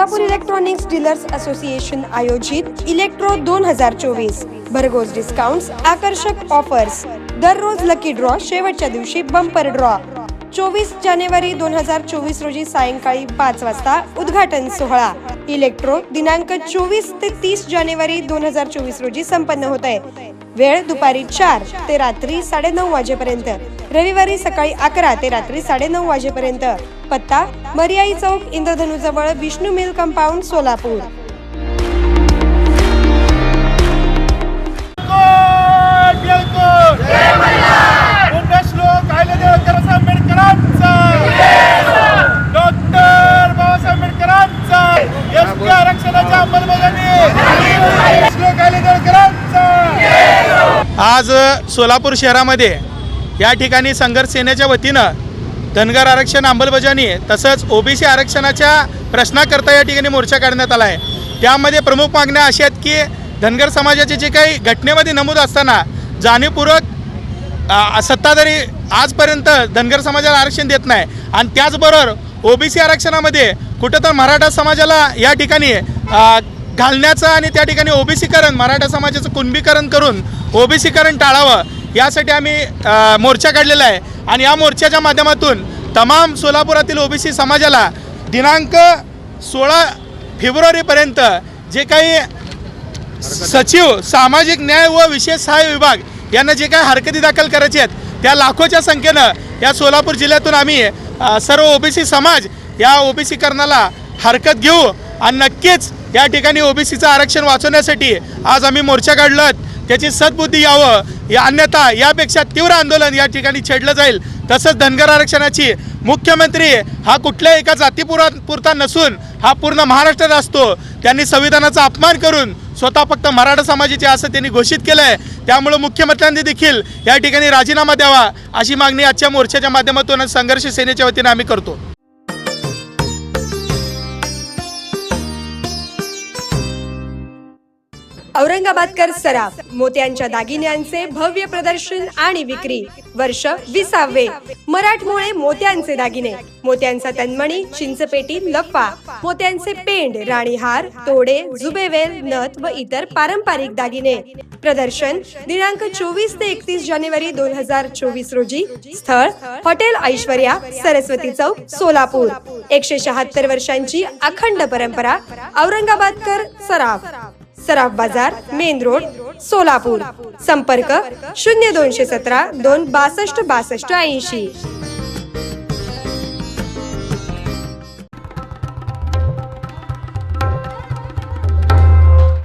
Electronics dealers association आयोजित electro दोन हजार चोवीस भरघोस डिस्काउंट्स आकर्षक ऑफर्स दररोज लकी ड्रॉ शेवटच्या दिवशी बंपर ड्रॉ चोवीस जानेवारी दोन हजार चोवीस रोजी सायंकाळी पाच वाजता उद्घाटन सोहळा. इलेक्ट्रो दिनांक चोवीस ते तीस जानेवारी दोन हजार चोवीस रोजी संपन्न होत आहे. वेळ दुपारी चार ते रात्री साडेनऊ वाजेपर्यंत. रविवारी सकाळी अकरा ते रात्री साडेनऊ वाजेपर्यंत. पत्ता मर्याई चौक इंद्रधनुजवळ विष्णू मिल कंपाऊंड सोलापूर. आज सोलापूर शहरामध्ये या ठिकाणी संघर्ष सेनेच्या वतीनं धनगर आरक्षण अंमलबजावणी तसंच ओबीसी आरक्षणाच्या प्रश्नाकरता या ठिकाणी मोर्चा काढण्यात आला आहे. त्यामध्ये प्रमुख मागण्या अशा आहेत की धनगर समाजाचे जे काही घटनेमध्ये नमूद असताना जाणीवपूर्वक सत्ताधारी आजपर्यंत धनगर समाजाला आरक्षण देत नाही. आणि त्याचबरोबर ओबीसी आरक्षणामध्ये कुठं तर मराठा समाजाला या ठिकाणी घालण्याचं आणि त्या ठिकाणी ओबीसीकरण मराठा समाजाचं कुणबीकरण करून ओबीसीकरण टाळावं यासाठी आम्ही मोर्चा काढलेला आहे. आणि या मोर्चाच्या माध्यमातून तमाम सोलापुरातील ओबीसी समाजाला दिनांक सोळा फेब्रुवारीपर्यंत जे काही सचिव सामाजिक न्याय व विशेष सहाय्य विभाग यांना जे काही हरकती दाखल करायचे आहेत त्या लाखोच्या संख्येनं या सोलापूर जिल्ह्यातून आम्ही सर्व ओबीसी समाज या ओबीसीकरणाला हरकत घेऊ. आणि नक्कीच या ठिकाणी ओबीसीचं आरक्षण वाचवण्यासाठी आज आम्ही मोर्चा काढलो. त्याची सद्बुद्धी यावं या अन्यथा यापेक्षा तीव्र आंदोलन या ठिकाणी छेडलं जाईल. तसंच धनगर आरक्षणाची मुख्यमंत्री हा कुठल्याही एका जातीपुरा पुरता नसून हा पूर्ण महाराष्ट्रात असतो. त्यांनी संविधानाचा अपमान करून स्वतः फक्त मराठा समाजाचे असं त्यांनी घोषित केलं आहे त्यामुळं मुख्यमंत्र्यांनी देखील या ठिकाणी राजीनामा द्यावा अशी मागणी आजच्या मोर्चाच्या माध्यमातून संघर्ष सेनेच्या वतीने आम्ही करतो. औरंगाबादकर सराफ मोत्यांच्या दागिन्यांचे भव्य प्रदर्शन आणि विक्री. वर्ष विसावे. मराठमोळे मोत्यांचे दागिने. मोत्यांचा तन्मणी चिंचपेटी लप्पा मोत्यांचे पेंड राणीहार तोडे जुबेवेल नथ व इतर पारंपरिक दागिने. प्रदर्शन दिनांक चोवीस ते एकतीस जानेवारी दोन हजार चोवीस रोजी. स्थळ हॉटेल ऐश्वर्या सरस्वती चौक सोलापूर. एकशे शहात्तर वर्षांची अखंड परंपरा औरंगाबादकर सराफ. सराफ बाजार मेन रोड सोलापूर. संपर्क शून्य दोनशे सतरा दोन बासष्ट बासष्ट ऐंशी.